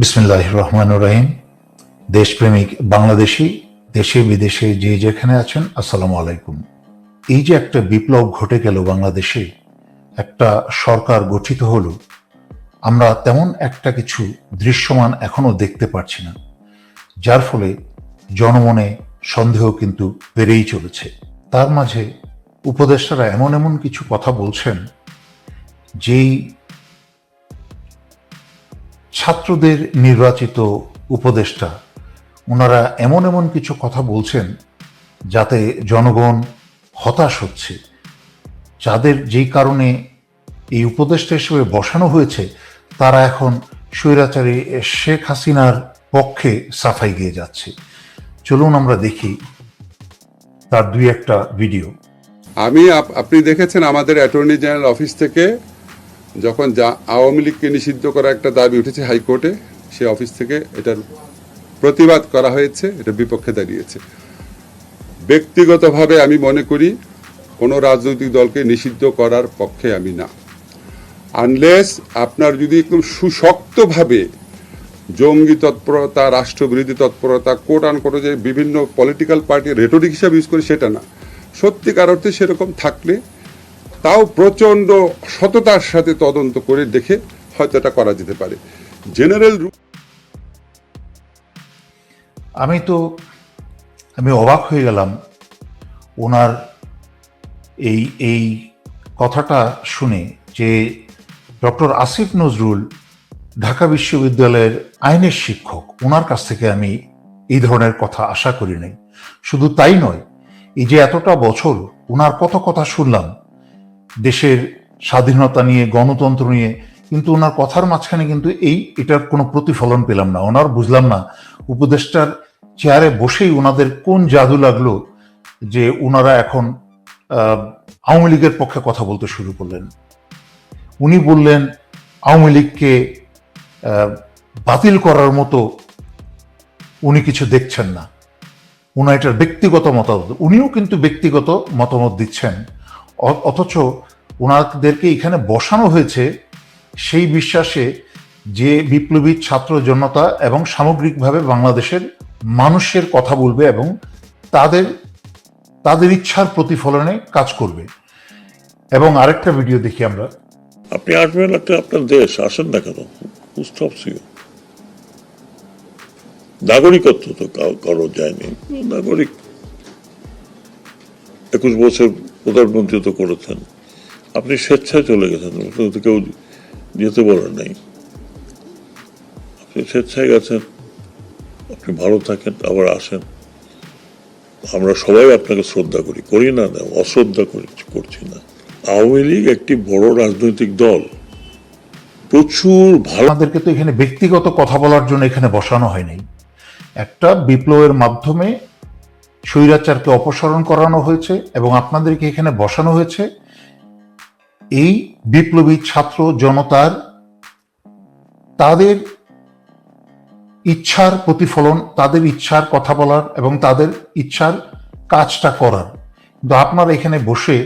বিসমিল্লাহ রহমান রহিম দেশপ্রেমিক বাংলাদেশি, দেশে বিদেশে যে যেখানে আছেন, আসসালামু আলাইকুম। এই যে একটা বিপ্লব ঘটে গেল বাংলাদেশে, একটা সরকার গঠিত হলো, আমরা তেমন একটা কিছু দৃশ্যমান এখনও দেখতে পারছি না, যার ফলে জনমনে সন্দেহ কিন্তু বেড়েই চলেছে। তার মাঝে উপদেষ্টারা এমন এমন কিছু কথা বলছেন, যেই ছাত্রদের নির্বাচিত উপদেষ্টা, ওনারা এমন এমন কিছু কথা বলছেন যাতে জনগণ হতাশ হচ্ছে। যাদের যেই কারণে এই উপদেষ্টা হিসেবে বসানো হয়েছে, তারা এখন স্বৈরাচারী শেখ হাসিনার পক্ষে সাফাই গিয়ে যাচ্ছে। চলুন আমরা দেখি তার দুই একটা ভিডিও। আমি আপ- আপনি দেখেছেন আমাদের অ্যাটর্নি জেনারেল অফিস থেকে যখন যা আওয়ামী লীগকে নিষিদ্ধ করা একটা দাবি উঠেছে হাইকোর্টে, সে অফিস থেকে এটার প্রতিবাদ করা হয়েছে এটা বিপক্ষে দাঁড়িয়েছে। ব্যক্তিগতভাবে আমি মনে করি, কোনো রাজনৈতিক দলকে নিষিদ্ধ করার পক্ষে আমি না। আনলেস আপনার যদি একদম সুশক্তভাবে জঙ্গি তৎপরতা, রাষ্ট্রবিরোধী তৎপরতা কোট আন কোট যে বিভিন্ন পলিটিক্যাল পার্টি রেটরিক হিসাবে ইউজ করে, সেটা না। সত্যিকার অর্থে সেরকম থাকলে তাও প্রচণ্ড সততার সাথে তদন্ত করে দেখে হয়তো এটা করা যেতে পারে। জেনারেল আমি তো, আমি অবাক হয়ে গেলাম। ওনার এই এই কথাটা শুনে যে ডক্টর আসিফ নজরুল ঢাকা বিশ্ববিদ্যালয়ের আইনের শিক্ষক, ওনার কাছ থেকে আমি এই ধরনের কথা আশা করি নাই। শুধু তাই নয়, এই যে এতটা বছর ওনার কত কথা শুনলাম দেশের স্বাধীনতা নিয়ে, গণতন্ত্র নিয়ে, কিন্তু ওনার কথার মাঝখানে কিন্তু এই, এটার কোনো প্রতিফলন পেলাম না। ওনার বুঝলাম না, উপদেষ্টার চেয়ারে বসেই ওনাদের কোন জাদু লাগল যে ওনারা এখন আওয়ামী লীগের পক্ষে কথা বলতে শুরু করলেন। উনি বললেন, আওয়ামী লীগকে বাতিল করার মতো উনি কিছু দেখছেন না। উনার এটার ব্যক্তিগত মতামত, উনিও কিন্তু ব্যক্তিগত মতামত দিচ্ছেন। অথচ ওনাদেরকে এখানে বসানো হয়েছে সেই বিশ্বাসে যে বিপ্লবী ছাত্র জনতা এবং সামগ্রিকভাবে বাংলাদেশের মানুষের কথা বলবে এবং তাদের তাদের ইচ্ছার প্রতিফলনে কাজ করবে। এবং আরেকটা ভিডিও দেখি আমরা। আপনি আসবেন একটা আপনার দেশ, আসেন না কেন? নাগরিকত্ব তো কারও যায়নি নাগরিক একুশ বছর প্রধানমন্ত্রী তো করেছেন। আপনি স্বেচ্ছায় চলে গেছেন কেউ যেতে বলেন নাই। আপনি স্বেচ্ছায় গেছেন, আপনি ভালো থাকেন, আবার আসেন। আমরা সবাই আপনাকে শ্রদ্ধা করি করি না না, অশ্রদ্ধা করি, করছি না। আওয়ামী লীগ একটি বড় রাজনৈতিক দল। প্রচুর ভালো আমাদেরকে তো এখানে ব্যক্তিগত কথা বলার জন্য এখানে বসানো হয়নি। একটা বিপ্লবের মাধ্যমে স্বৈরাচারকে অপসারণ করানো হয়েছে এবং আপনাদেরকে এখানে বসানো হয়েছে। এই বিপ্লবী ছাত্র জনতার তাদের ইচ্ছার প্রতিফলন, তাদের ইচ্ছার কথা বলার এবং তাদের ইচ্ছার কাজটা করার। কিন্তু আপনারা এখানে বসে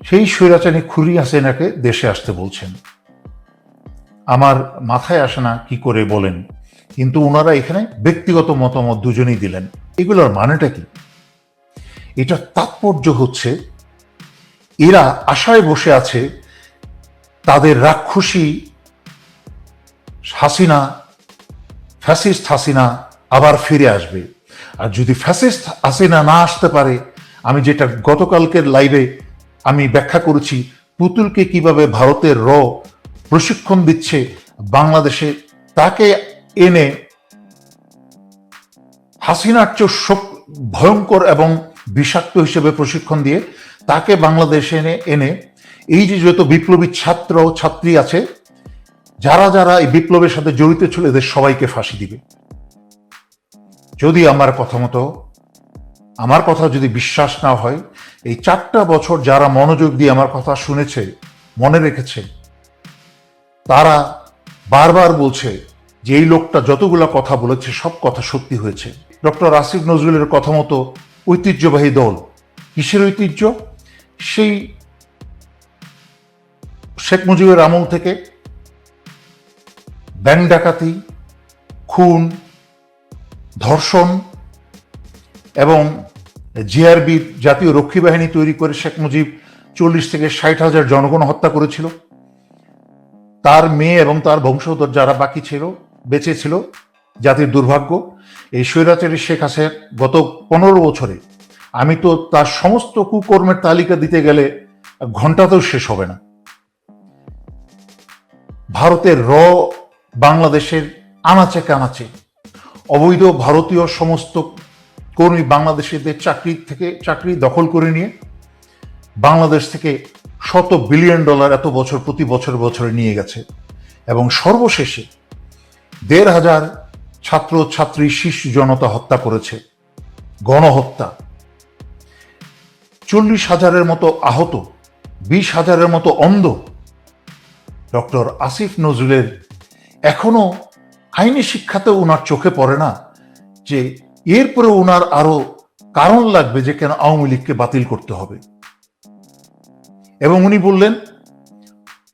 সেই স্বৈরাচারী খুরি হাসিনাকে দেশে আসতে বলছেন। আমার মাথায় আসে না কি করে বলেন, কিন্তু ওনারা এখানে ব্যক্তিগত মতামত দুজনেই দিলেন। এগুলোর মানেটা কি? এটা তাৎপর্য হচ্ছে, এরা আশায় বসে আছে তাদের রাক্ষসী হাসিনা, ফ্যাসিস্ট হাসিনা আবার ফিরে আসবে। আর যদি ফ্যাসিস্ট হাসিনা না আসতে পারে, আমি যেটা গতকালকের লাইভে আমি ব্যাখ্যা করেছি, পুতুলকে কীভাবে ভারতের র প্রশিক্ষণ দিচ্ছে বাংলাদেশে, তাকে এনে হাসিনার শক- ভয়ঙ্কর এবং বিষাক্ত হিসেবে প্রশিক্ষণ দিয়ে তাকে বাংলাদেশে এনে এনে এই যে যত বিপ্লবী ছাত্র ছাত্রী আছে, যারা যারা এই বিপ্লবের সাথে জড়িত ছিল, এদের সবাইকে ফাঁসি দিবে। যদি আমার কথা মতো, আমার কথা যদি বিশ্বাস না হয়, এই চারটা বছর যারা মনোযোগ দিয়ে আমার কথা শুনেছে, মনে রেখেছে, তারা বারবার বলছে যে এই লোকটা যতগুলা কথা বলেছে, সব কথা সত্যি হয়েছে। ডক্টর আসিফ নজরুলের কথা মতো ঐতিহ্যবাহী দল। কিসের ঐতিহ্য? সেই শেখ মুজিবের আমল থেকে ব্যাংক ডাকাতি, খুন, ধর্ষণ এবং জিআরবি জাতীয় রক্ষী বাহিনী তৈরি করে শেখ মুজিব চল্লিশ থেকে ষাট হাজার জনগণ হত্যা করেছিল। তার মেয়ে এবং তার বংশধর যারা বাকি ছিল, বেঁচে ছিল জাতির দুর্ভাগ্য। এই স্বৈরাচারী শেখ হাসিনা গত পনেরো বছরে, আমি তো তার সমস্ত কুকর্মের তালিকা দিতে গেলে ঘন্টাতেও শেষ হবে না। ভারতের র বাংলাদেশের আনাচে কানাচে অবৈধ ভারতীয় সমস্ত কর্মী বাংলাদেশিদের চাকরি থেকে চাকরি দখল করে নিয়ে, বাংলাদেশ থেকে শত বিলিয়ন ডলার এত বছর, প্রতি বছর, বছরে নিয়ে গেছে। এবং সর্বশেষে দেড় হাজার ছাত্র, ছাত্রী, শিশু জনতা হত্যা করেছে। গণহত্যা। চল্লিশ হাজারের মতো আহত, বিশ হাজারের মতো অন্ধ ডক্টর আসিফ নজরুলের এখনও আইনি শিক্ষাতে ওনার চোখে পড়ে না যে এরপরে ওনার আরও কারণ লাগবে যে কেন আওয়ামী লীগকে বাতিল করতে হবে। এবং উনি বললেন,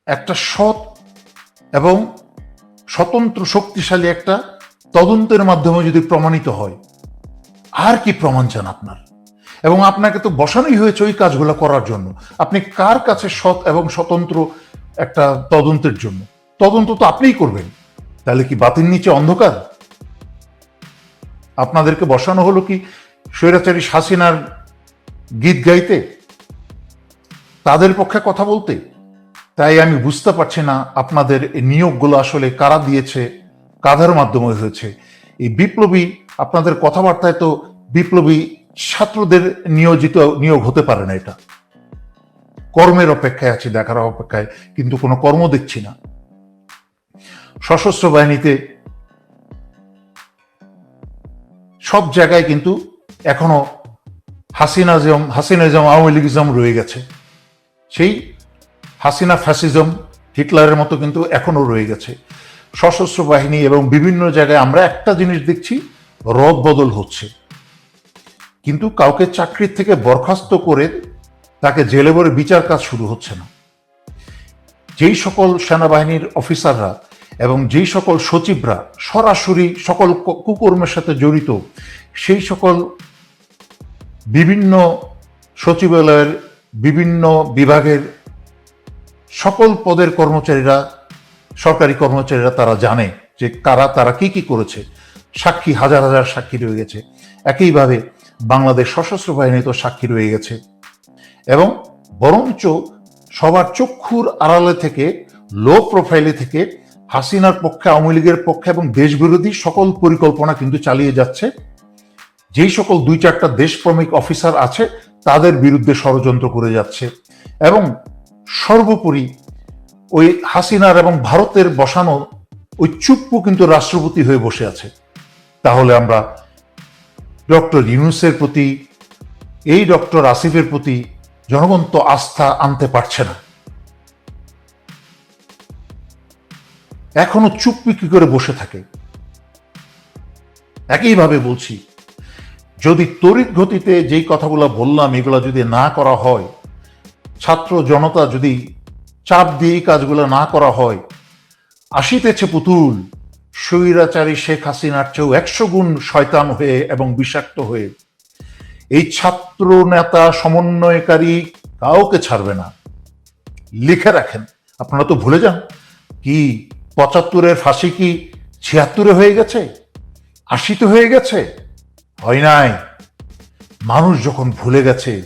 একটা সৎ এবং স্বতন্ত্র শক্তিশালী একটা তদন্তের মাধ্যমে যদি প্রমাণিত হয়, আর কি প্রমাণ চান আপনার? এবং আপনাকে তো বসানোই হয়েছে ওই কাজগুলো করার জন্য। আপনি কার কাছে সৎ এবং স্বতন্ত্র একটা তদন্তের জন্য? তদন্ত তো আপনিই করবেন। তাহলে কি বাতিল নিচে অন্ধকার? আপনাদেরকে বসানো হলো কি স্বৈরাচারী হাসিনার গীত গাইতে? তাদের পক্ষে কথা বলতে? তাই আমি বুঝতে পারছি না আপনাদের নিয়োগগুলো আসলে কারা দিয়েছে কাদের মাধ্যমে হয়েছে। এই বিপ্লবী আপনাদের কথাবার্তায় তো বিপ্লবী ছাত্রদের নিয়োজিত, নিয়োগ হতে পারে না এটা। কর্মের অপেক্ষায় আছি, দেখার অপেক্ষায়, কিন্তু কোনো কর্ম দেখছি না। সশস্ত্র বাহিনীতে সব জায়গায় কিন্তু এখনও হাসিনাজম হাসিনাজম আওয়ামী লীগিজম রয়ে গেছে, সেই হাসিনা ফ্যাসিজম হিটলারের মতো কিন্তু এখনও রয়ে গেছে। সশস্ত্র বাহিনী এবং বিভিন্ন জায়গায় আমরা একটা জিনিস দেখছি, রদ বদল হচ্ছে। কিন্তু কাউকে চাকরির থেকে বরখাস্ত করে তাকে জেলে ভরে বিচার কাজ শুরু হচ্ছে না। যেই সকল সেনাবাহিনীর অফিসাররা এবং যেই সকল সচিবরা সরাসরি সকল কুকর্মের সাথে জড়িত, সেই সকল বিভিন্ন সচিবালয়ের বিভিন্ন বিভাগের সকল পদের কর্মচারীরা সরকারি কর্মচারীরা তারা জানে যে কারা তারা কি কি করেছে। সাক্ষী, হাজার হাজার সাক্ষী রয়ে গেছে। একইভাবে বাংলাদেশ সশস্ত্র বাহিনী তো সাক্ষী রয়ে গেছে। এবং বরঞ্চ সবার চক্ষুর আড়ালে থেকে লো প্রোফাইলে থেকে হাসিনার পক্ষে, আওয়ামী লীগের পক্ষে এবং দেশবিরোধী সকল পরিকল্পনা কিন্তু চালিয়ে যাচ্ছে। যেই সকল দুই চারটা দেশপ্রেমিক অফিসার আছে, তাদের বিরুদ্ধে ষড়যন্ত্র করে যাচ্ছে। এবং সর্বোপরি ওই হাসিনার এবং ভারতের বসানো ওই চুপ্পু কিন্তু রাষ্ট্রপতি হয়ে বসে আছে। তাহলে আমরা ডক্টর ইউনুসের প্রতি, এই ডক্টর আসিফের প্রতি জনগণ তো আস্থা আনতে পারছে না। এখনও চুপ্পি কি করে বসে থাকে? একইভাবে বলছি, যদি তড়িৎ গতিতে যেই কথাগুলো বললাম, এগুলো যদি না করা হয়, ছাত্র জনতা যদি চাপ দিয়ে এই কাজগুলো না করা হয়। আসিতেছে পুতুল, স্বৈরাচারী শেখ হাসিনার চেয়েও একশো গুণ শয়তান হয়ে এবং বিষাক্ত হয়ে। এই ছাত্র নেতা সমন্বয়কারী কাউকে ছাড়বে না। লিখে রাখেন। আপনারা তো ভুলে যান। কি, পঁচাত্তরের ফাঁসি কি ছিয়াত্তরে হয়ে গেছে? আশিতে হয়ে গেছে? হয় নাই। মানুষ যখন ভুলে গেছে,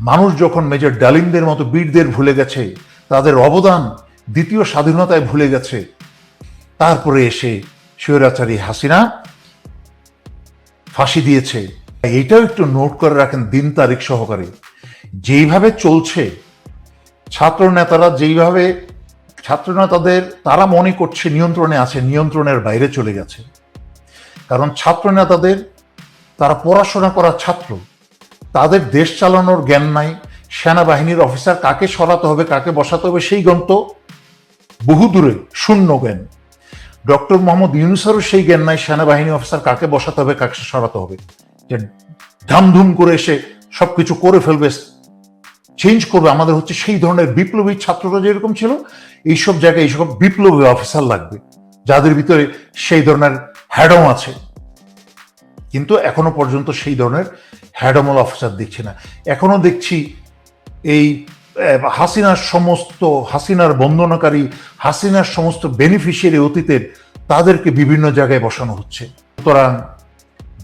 মানুষ যখন মেজর ডালিমদের মতো বীরদের ভুলে গেছে তাদের অবদান দ্বিতীয় স্বাধীনতায় ভুলে গেছে। তারপরে এসে স্বৈরাচারী হাসিনা ফাঁসি দিয়েছে। এইটাও একটু নোট করে রাখেন দিন তারিখ সহকারে। যেইভাবে চলছে ছাত্র নেতারা যেইভাবে ছাত্র নেতাদের তারা মনে করছে নিয়ন্ত্রণে আছে, নিয়ন্ত্রণের বাইরে চলে গেছে। কারণ ছাত্র নেতাদের তারা পড়াশোনা করা ছাত্র, তাদের দেশ চালানোর জ্ঞান নাই সেনাবাহিনীর অফিসার কাকে সরাতে হবে, কাকে বসাতে হবে, সেই গন্ত বহু দূরে, শূন্য জ্ঞান। ডক্টর মোহাম্মদ ইউনুসারও সেই জ্ঞান নাই, সেনাবাহিনী অফিসার কাকে বসাতে হবে, কাকে সরাতে হবে। যে ধামধুম করে এসে সবকিছু করে ফেলবে চেঞ্জ করবে, আমাদের হচ্ছে সেই ধরনের বিপ্লবী ছাত্ররা যেরকম ছিল, এইসব জায়গায় এইসব বিপ্লবী অফিসার লাগবে, যাদের ভিতরে সেই ধরনের হ্যাডম আছে। কিন্তু এখনও পর্যন্ত সেই ধরনের হ্যাডমল অফিসার দেখছি না। এখনও দেখছি এই হাসিনার সমস্ত, হাসিনার বন্দনাকারী, হাসিনার সমস্ত বেনিফিশিয়ারি অতীতের তাদেরকে বিভিন্ন জায়গায় বসানো হচ্ছে। সুতরাং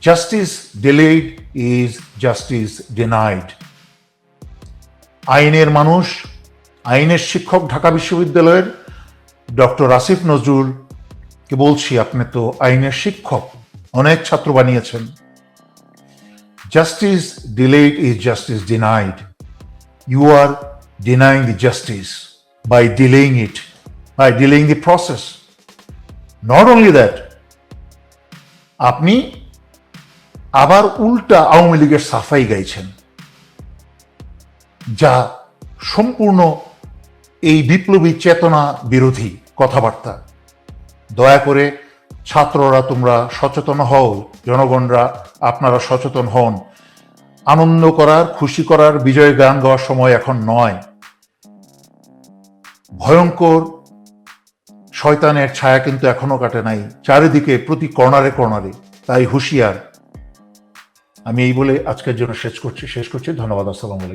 justice delayed is justice denied আইনের মানুষ, আইনের শিক্ষক ঢাকা বিশ্ববিদ্যালয়ের ডক্টর আসিফ নজরুলকে বলছি, আপনি তো আইনের শিক্ষক, অনেক ছাত্র বানিয়েছেন। Justice delayed is justice denied you are denying the justice by delaying it by delaying the process not only that আপনি আবার উল্টা আওয়ামী লীগের সাফাই গাইছেন, যা সম্পূর্ণ এই বিপ্লবী চেতনা বিরোধী কথাবার্তা। দয়া করে ছাত্ররা তোমরা সচেতন হও, জনগণরা আপনারা সচেতন হন। আনন্দ করার, খুশি করার বিজয় গান গাওয়ার সময় এখন নয়। ভয়ঙ্কর শয়তানের ছায়া কিন্তু এখনও কাটে নাই। চারিদিকে প্রতি কর্নারে কর্নারে। তাই হুঁশিয়ার। আমি এই বলে আজকের জন্য শেষ করছি। শেষ করছি। ধন্যবাদ। আসসালামু আলাইকুম।